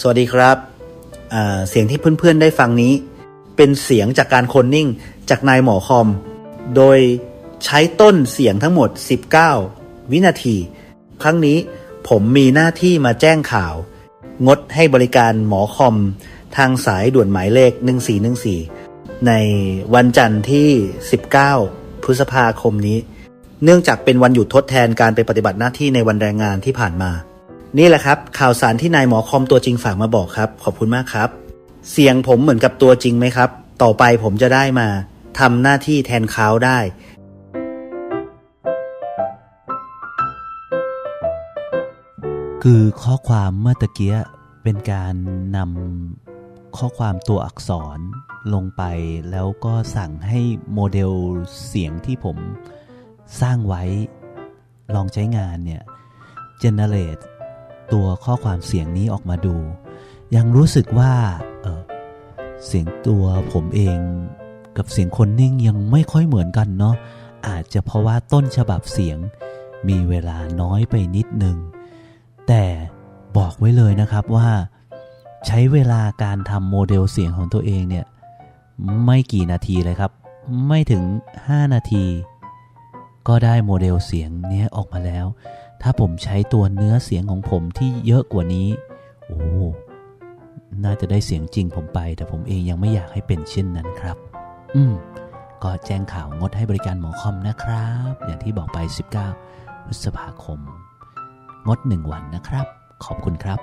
สวัสดีครับเสียงที่เพื่อนๆได้ฟังนี้ เป็นเสียงจากการโคนนิ่งจากนายหมอคอม โดยใช้ต้นเสียงทั้งหมด 19 วินาที ครั้งนี้ผมมีหน้าที่มาแจ้งข่าว งดให้บริการหมอคอม ทางสายด่วนหมายเลข 1414 ในวันจันทร์ที่ 19 พฤษภาคมนี้ เนื่องจากเป็นวันหยุดทดแทนการไปปฏิบัติหน้าที่ในวันแรงงานที่ผ่านมา นี่แหละครับ ข่าวสารที่นายหมอคอมตัวจริงฝากมาบอกครับ ขอบคุณมากครับ เสียงผมเหมือนกับตัวจริงไหมครับ ต่อไปผมจะได้มาทำหน้าที่แทนเขาได้ คือข้อความเมื่อตะเกียเป็นการนำข้อความตัวอักษรลงไปแล้วก็สั่งให้โมเดลเสียงที่ผมสร้างไว้ลองใช้งานเนี่ย generate ตัวข้อความเสียงนี้ออกมาดู ยังรู้สึกว่าเออเสียงตัวผมเองกับเสียงคนนิ่งยังไม่ค่อยเหมือนกันเนาะอาจจะเพราะว่าต้นฉบับเสียงมีเวลาน้อยไปนิดนึง แต่บอกไว้เลยนะครับว่าใช้เวลาการทำโมเดลเสียงของตัวเองเนี่ยไม่กี่นาทีเลยครับ ไม่ถึง 5 นาที ก็ได้โมเดลเสียงเนี้ยออกมาแล้ว ถ้าผมใช้ตัวเนื้อเสียงของผมที่เยอะกว่านี้ โอ้น่าจะได้เสียงจริงผมไป แต่ผมเองยังไม่อยากให้เป็นเช่นนั้นครับ อืม ก็แจ้งข่าวงดให้บริการหมอคอมนะครับ อย่างที่บอกไป 19 พฤษภาคม งดหนึ่งวันนะครับ ขอบคุณครับ